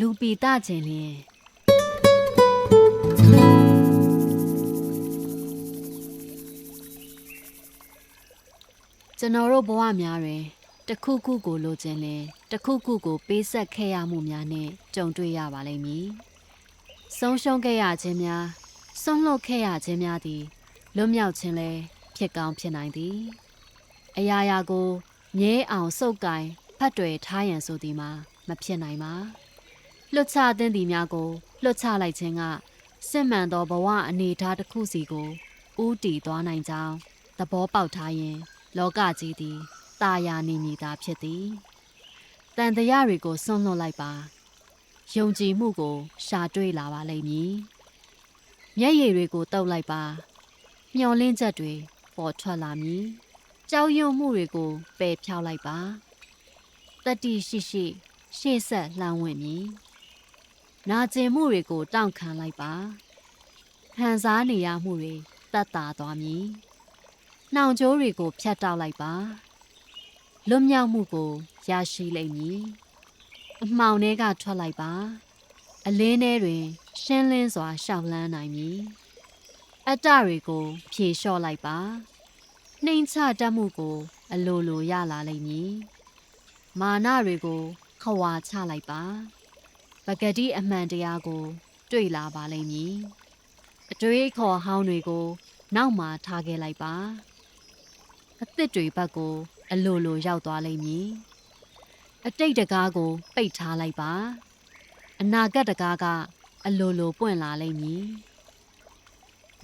လူပီတခြင်းလျင်ကျွန်တော်တို့ဘဝများတွင်တစ်ခုခုကိုလိုချင်လင်တစ်ခုခုကိုပေးဆက်ခဲ့ရမှုများနှင့်ကြုံတွေ့ရပါလိမ့်မည်။ဆုံးရှုံးခဲ့ရခြင်းများဆုံးလွတ်ခဲ့ရခြင်းများသည်လွတ်မြောက်ခြင်းလည်းဖြစ်ကောင်းဖြစ်နိုင်သည်။အရာရာကိုမြဲအောင်စုပ်ကင်ဖတ်တွေထားရန်ဆိုသည်မှာမဖြစ်နိုင်ပါ။ လွတ်ချသင့်သည်များကိုလွတ်ချလိုက်ခြင်းကစစ်မှန်သောဘဝအနေအထားတစ်ခုစီကိုဥတီသွားနိုင်ကြောင်းသဘောပေါက်ထားရင် လောကကြီးသည်တာယာနေမည်သာဖြစ်သည်တန်တရားတွေကိုစွန့်လွတ်လိုက်ပါယုံကြည်မှုကို ရှာတွေ့လာပါလိမ့်မည်မျက်ရည်တွေကိုတုပ်လိုက်ပါမျောလင်းချက်တွေပေါ်ထွက်လာမည်ကြောက်ရွံ့မှုတွေကိုပယ်ဖြောက်လိုက်ပါတတိရှိရှိရှေ့ဆက်လှမ်းဝင်မည် နာကျင်မှုတွေကိုတောင့်ခံလိုက်ပါခံစားနေရမှုတွေတတ်တာသွားမည်နှောင်ကြိုးတွေကိုဖြတ်တောက်လိုက်ပါလွတ်မြောက်မှုကိုရရှိလိမ့်မည်အမှောင်ထဲကထွက်လိုက်ပါအလင်းထဲတွင် ရှင်းလင်းစွာရှောက်လန်းနိုင်မည်အတ္တတွေကို ဖြေလျှော့လိုက်ပါနှိမ်ချတတ်မှုကို အလိုလိုရလာလိမ့်မည်မာနတွေကို ခွာချလိုက်ပါ ပဂတိအမှန်တရားကို တွေ့လာပါလိမ့်မည်အတွေးခေါ်ဟောင်းတွေကို နောက်မှထားခဲ့လိုက်ပါအသစ်တွေဘက်ကို အလိုလိုရောက်သွားလိမ့်မည်အတိတ်တကားကို ပိတ်ထားလိုက်ပါအနာဂတ်တကားကအလိုလိုပွင့်လာလိမ့်မည်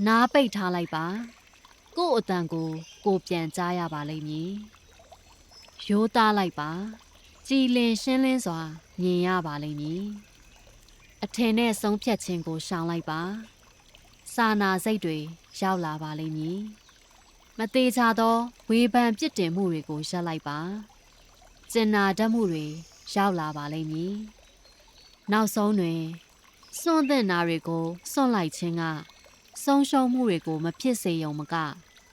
နားပိတ်ထားလိုက်ပါကို့အတန်ကို ကိုပြန်ကြားရပါလိမ့်မည်ရိုးသားလိုက်ပါကြည်လင်ရှင်းလင်းစွာမြင်ရပါလိမ့်မည် အထင်နဲ့ဆုံးဖြတ်ခြင်းကိုရှောင်လိုက်ပါစာနာစိတ်တွေရောက်လာပါလိမ့်မည်မသေးချာသောဝေဖန်ပြစ်တင်မှုတွေကိုရပ်လိုက်ပါကျင်နာတတ်မှုတွေရောက်လာပါလိမ့်မည်နောက်ဆုံးတွင်စွန့်တဲ့နာတွေကိုစွန့်လိုက်ခြင်းကဆုံးရှုံးမှုတွေကိုမဖြစ်စေရုံမက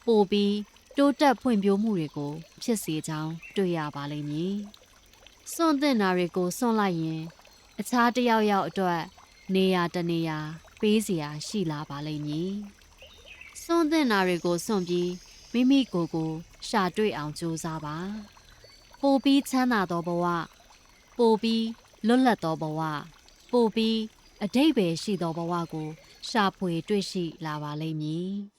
ပိုပြီးတိုးတက်ဖွံ့ဖြိုးမှုတွေကိုဖြစ်စေကြောင်းတွေ့ရပါလိမ့်မည်စွန့်တဲ့နာတွေကိုစွန့်လိုက်ရင် အခြားတစ်ယောက်ယောက်အတွက်နေရာတနေရာပေးစရာရှိလာပါလိမ့်မည်။စွန့်သင့်တာတွေကိုစွန့်ပြီးမိမိကိုယ်ကိုရှာတွေ့အောင်ကြိုးစားပါ။ပိုပြီးချမ်းသာသောဘဝပိုပြီးလွတ်လပ်သောဘဝပိုပြီးအတိတ်ပဲရှိသောဘဝကိုရှာဖွေတွေ့ရှိလာပါလိမ့်မည်။